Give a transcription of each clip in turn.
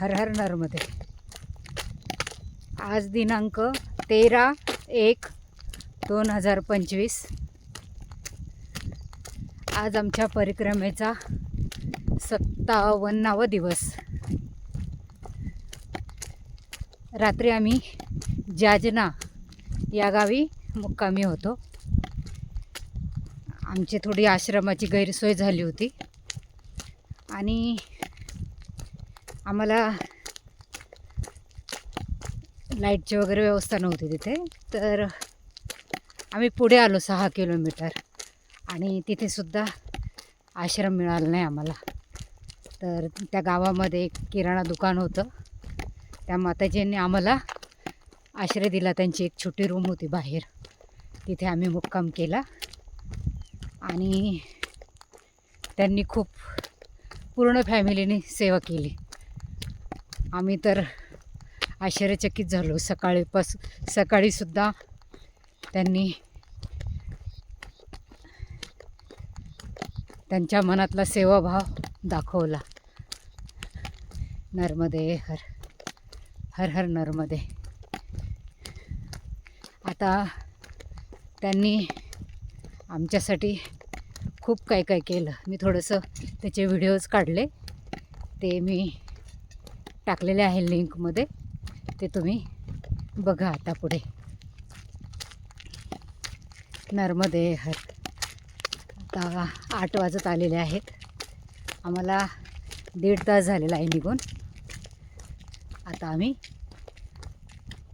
हरहर हर हर नर्मदे आज दिनांक तेरा एक दोन हजार पंचवीस. आज आमच्या परिक्रमेचा सत्तावन्नावा दिवस. रात्री आम्ही जाजना या गावी मुक्कामी होतो. आमची थोडी आश्रमाची गैरसोय झाली होती. आणि आम्हाला लाईटची वगैरे व्यवस्था नव्हती तिथे. तर आम्ही पुढे आलो सहा किलोमीटर आणि तिथेसुद्धा आश्रम मिळाला नाही आम्हाला. तर त्या गावामध्ये एक किराणा दुकान होतं. त्या माताजींनी आम्हाला आश्रय दिला. त्यांची एक छोटी रूम होती बाहेर. तिथे आम्ही मुक्काम केला. आणि त्यांनी खूप पूर्ण फॅमिलीने सेवा केली. आम्ही तर आश्चर्यचकित झालो. सकाळीपास सकाळीसुद्धा त्यांनी त्यांच्या मनातला सेवाभाव दाखवला. नर्मदे हर हर हर नर्मदे. आता त्यांनी आमच्यासाठी खूप काय काय केलं. मी थोडंसं त्याचे व्हिडिओज काढले. ते मी टाकलेले आहे लिंकमध्ये ते तुम्ही बघा आता पुढे. नर्मदे हर आता आठ वाजत आलेले आहेत. आम्हाला दीड तास झालेला आहे निघून. आता आम्ही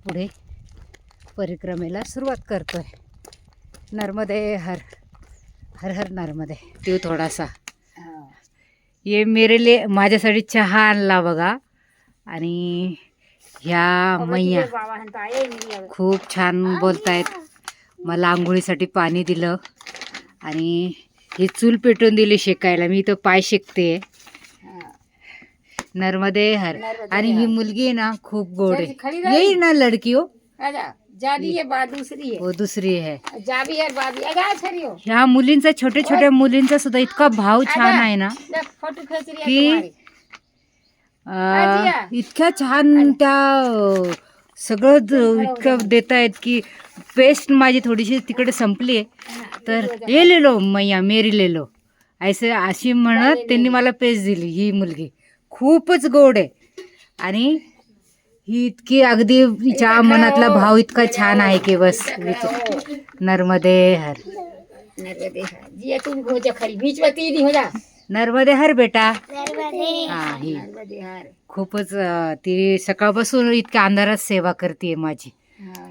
पुढे परिक्रमेला सुरुवात करतो आहे नर्मदे हर हर हर नर्मदे. देऊ थोडासा. ये मेरे लिए माझ्यासाठी चहा आणला बघा. आणि ह्या मैया खूप छान बोलतायत. मला आंघोळीसाठी पाणी दिलं. आणि ही चूल पेटवून दिली शेकायला. मी इथं पाय शेकते. नर्मदे हर. आणि ही मुलगी आहे ना खूप गोड आहे. येईल ना लडकी हो? है बात दूसरी है. वो दुसरी आहे जाबी है बाबी अगा छरी हो. ह्या मुलींचा छोट्या छोट्या मुलींचा सुद्धा इतका भाव छान आहे ना. फोटो है की इतक्या छान त्या सगळं ज- इतकं देत आहेत की पेस्ट माझी थोडीशी तिकडे संपली आहे. तर हे लेलो मैया मेरी लेलो ऐसे अशी म्हणत त्यांनी मला पेस्ट दिली ही मुलगी. खूपच गोड आहे. आणि ही इतकी अगदी हिच्या मनातला भाव इतका छान आहे की बस. नर्मदे हर. नर्मदे हर. जी तुम हो जा खरी बीच में तीन ही हो जा. नर्मदे हर बेटा हा ही. नर्मदे हर खूपच अं, ती सकाळपासून इतक्या अंधारात सेवा करते माझी. हाँ.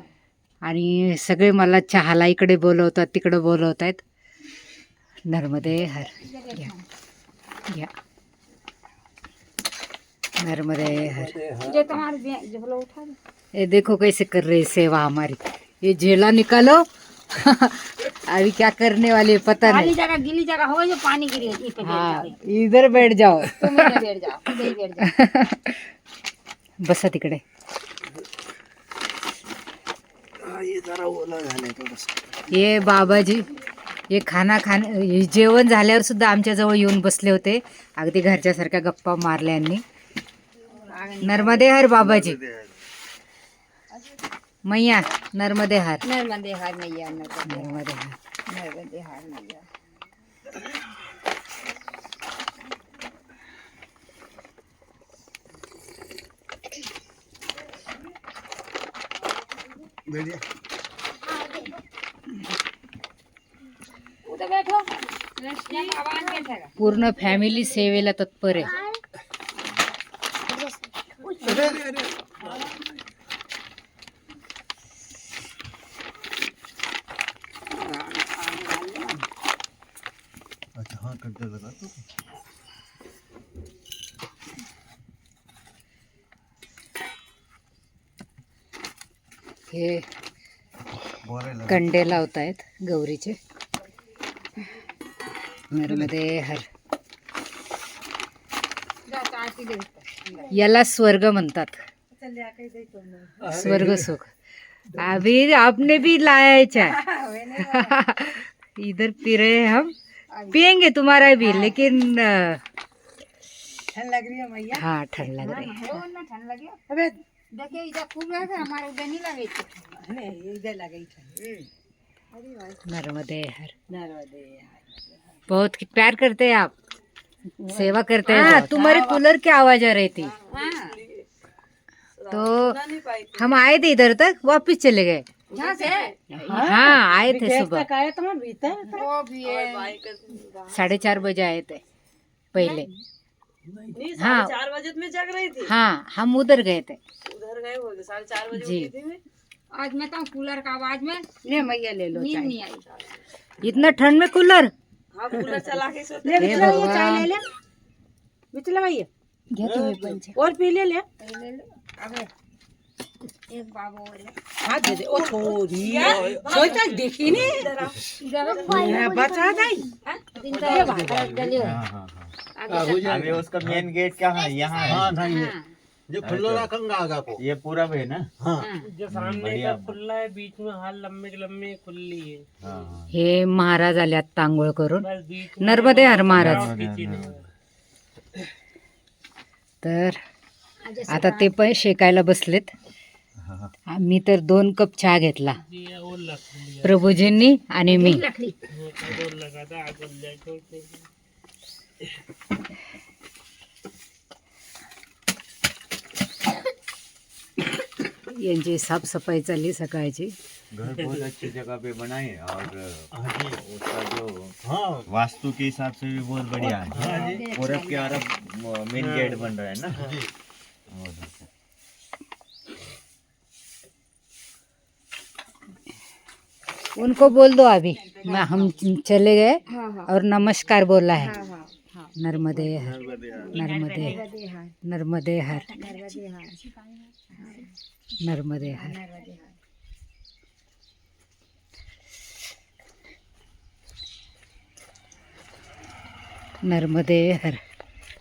आणि सगळे मला चहाला इकडे बोलवतात तिकडे बोलवत आहेत नर्मदे हर घ्या घ्या नर्मदे हर। ये देखो कैसे कर रहे सेवा हमारी. ये झेला निकालो अभी क्या करने वाले पता नहीं। जगह गीली जगह हो जो पानी गिरी हाँ इधर बैठ जाओ। तुम इधर बैठ जाओ इधर बैठ जाओ। बसा तिकडे। ये बाबाजी हे खाना खाणे हे जेवण झाल्यावर सुद्धा आमच्याजवळ येऊन बसले होते. अगदी घरच्यासारख्या गप्पा मारल्या यांनी. नर्मदे हर बाबाजी. मैया नर्मदे हर. नर्मदे हर मैया नर्मदे नर्मदे हर. नर्मदे हर मैया. पूर्ण फॅमिली सेवेला तत्पर आहे. हे कंडे लावत आहेत गौरीचे. नर्मदे हर। याला स्वर्ग म्हणतात. स्वर्ग सुख. अभी आपने भी लाया है चाय इधर पी रहे हम. पियेंगे तुम्हारा भी लेकिन ठंड लग रही है मैया? हाँ ठंड लग रही है। हो अबे इधर खूब लगे हमारे उधर नहीं लगे थे। नहीं इधर लग गई ठंड नर्मदे हर। नर्मदे बहुत प्यार करते हैं आप। सेवा करते हैं हाँ, तुम्हारे कूलर की आवाज़ आ रही थी। हाँ। तो हम आए थे इधर तक वापस चले गए। से? हाँ आए थे सुबह। तक आया तुम्हारे भीतर वो भी है। साढ़े चार बजे आए थे पहले। हाँ। चार बजे में जग रही थी। हाँ हम उधर गए थे। उधर गए हो साढ़े चार बजे जी। उठी थी मैं। आज मैं तो कूलर का आवाज़ में ले मैया ले लो नींद नहीं आई। इतना ठंड में कूलर? हाँ कूलर चला के सोते। ले बिचला भैया चाय ले ले। बिचला भैया और पी ले ले। ले ले। अबे एक हाथ दे दे ओ छोरी छोरी तक देखी बचा बाहर अभी उसका मेन गेट क्या है यहाँ है हाँ नहीं खुला रखूंगा आगा को ये पूरा है ना हाँ जो सामने का खुला है बीच में हाल लंबे लंबे खुली है हे महाराज आल्यात तांगोळ करून नर्मदे हर महाराज तर आता ते पण शेकायला बसलेत. मी तर दोन कप चहा घेतला. प्रभूजींनी आणि मी. यांची साफसफाई चालली सकाळची. घर बहुत अच्छी जगह पे बनाए और उसका जो वास्तु के हिसाब से भी बहुत बढ़िया है। पूरब के अरब मेन गेट बन रहा है ना? उनको बोल दो अभी। मैं हम चले गए हाँ हाँ। और नमस्कार बोला है। हाँ हाँ। नर्मदे हर। नर्मदे नर्मदे हार। नर्मदे हर। नर्मदे हर। नर्मदे हार। नर्मदे हर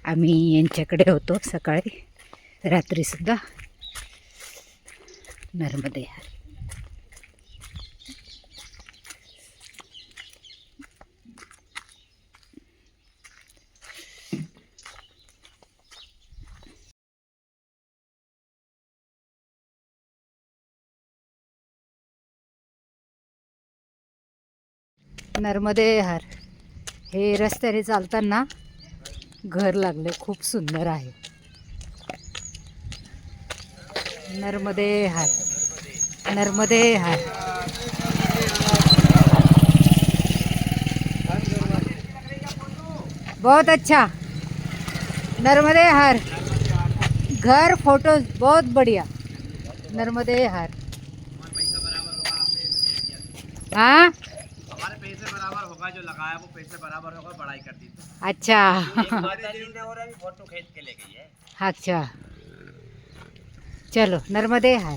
आम्ही यांच्याकडे होतो सकाळी. रात्रीसुद्धा नर्मदे हर। नर्मदे हर. हे रस्त्याने चालताना घर लागले. खूप सुंदर आहे. नर्मदे हार. नर्मदे हार. बहुत अच्छा. नर्मदे हर. घर फोटो बहुत बढ़िया. नर्मदे हर. हाँ? होगा जो लगाया वो पैसे बराबर होगा बढ़ाई कर दी अच्छा। फोटो खींच के ले गई है अच्छा। चलो नर्मदे हार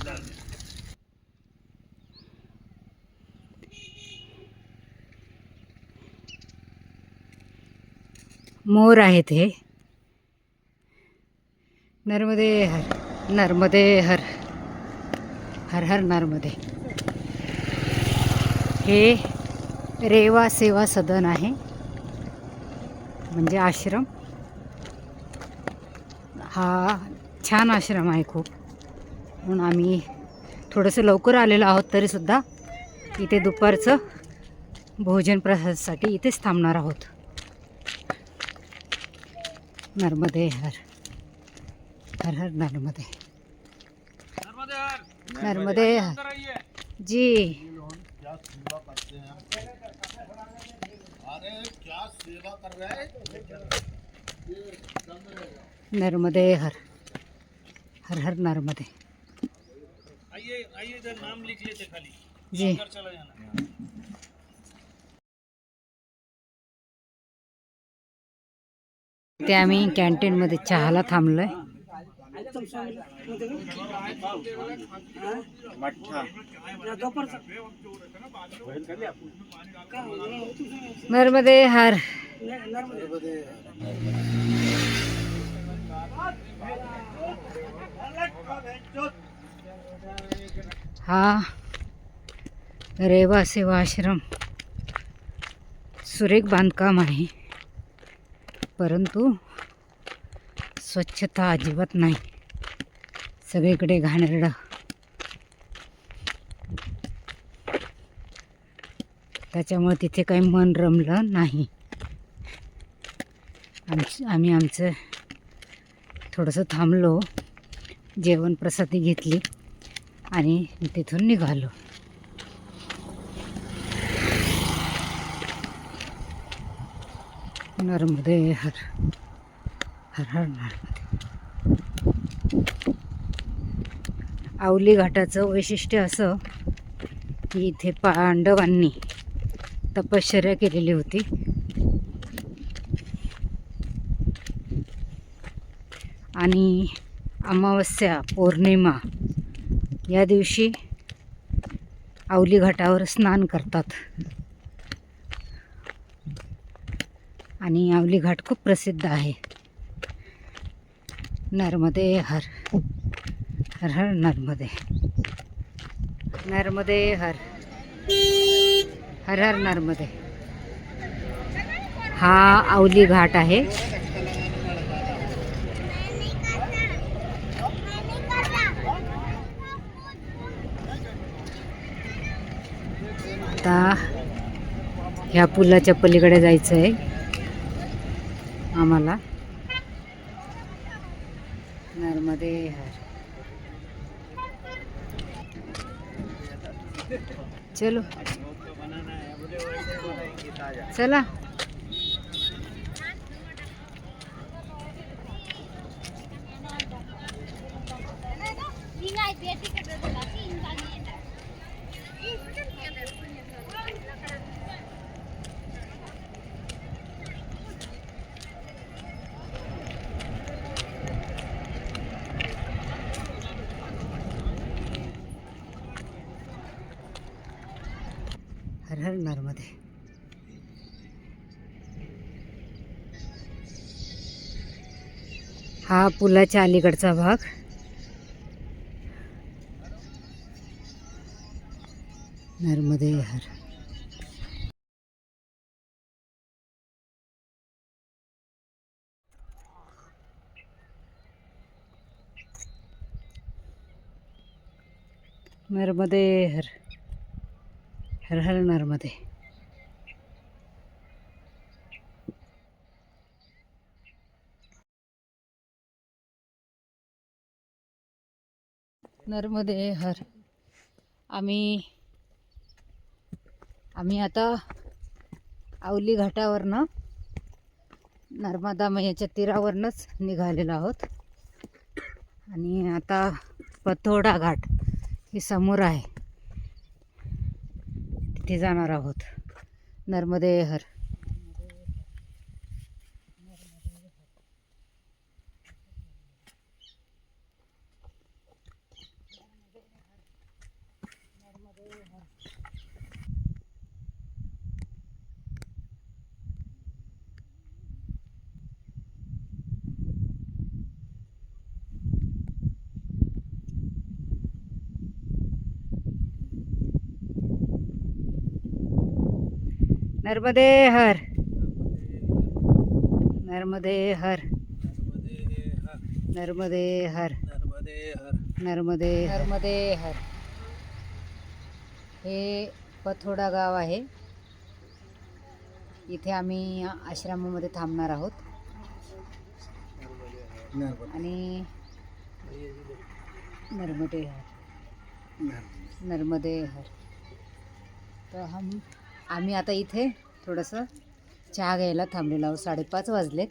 मोर आहेत हे। नर्मदे हर नर्मदे हर। हर हर नर्मदे। हे रेवा सेवा सदन आहे. म्हणजे आश्रम. हा छान आश्रम आहे खूप. म्हणून आम्ही थोडंसं लवकर आलेलो आहोत तरीसुद्धा इथे दुपारचं भोजन प्रसादासाठी इथेच थांबणार आहोत. नर्मदे हर. हर हर नर्मदे. नर्मदे हर. जी. अरे क्या सेवा कर रहे हैं नर्मदे हर हर हर नर्मदे। आइए आइए इधर नाम लिख लेते खाली। जी। चला जाना। ते आम्ही कॅन्टीनमध्ये चहाला थांबलोय. मठ्ठा नर्मदे हर. हा. रेवा सेवा आश्रम. सुरेख बांधकाम आहे. परंतु स्वच्छता अजिबात नाही. सगळीकडे घाणेरडं. त्याच्यामुळे तिथे काही मन रमलं नाही. आमच आम्ही आमचं थोडंसं थांबलो जेवण प्रसादी घेतली आणि तिथून निघालो. नर्मदे हर. आवली घाटाचं वैशिष्ट्य असं की इथे पांडवांनी तपश्चर्या केलेली होती. आणि अमावस्या पौर्णिमा या दिवशी आवली घाटावर स्नान करतात. आणि आवली घाट खूप प्रसिद्ध आहे. नर्मदे हर हर हर नर्मदे। नर्मदे हर हर हर नर्मदे। हा आवली घाट आहे। आता ह्या पुलाच्या पलीकडे जायचं आहे आम्हाला. नर्मदे हर चलो. चला. हर हर नर्मदे हा पुलाच्या अलीकडचा भाग. नर्मदे हर. नर्मदे हर. हर हर नर्मदे नर्मदे हर. आम्ही आम्ही आता आवली घाटावरनं नर्मदा मैयाच्या तीरावरनंच निघालेलो आहोत. आणि आता पथोडा घाट ही समोर आहे. तिथे जाणार आहोत. नर्मदे हर. नर्मदे हर। नर्मदे हर। नर्मदे हर। नर्मदे नर्मदे हर। हे पथोडा गाव आहे. इथे आम्ही आश्रमामध्ये थांबणार आहोत. आणि नर्मदे हर। नर्मदे हर। तर हम आम्ही आता इथे थोडंसं चहा घ्यायला थांबलेलो आहोत. साडेपाच वाजले.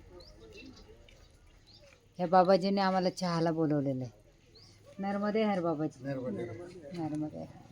ह्या बाबाजीने आम्हाला चहाला बोलवलेलं आहे. नर्मदे हर बाबाजी. नर्मदे. हर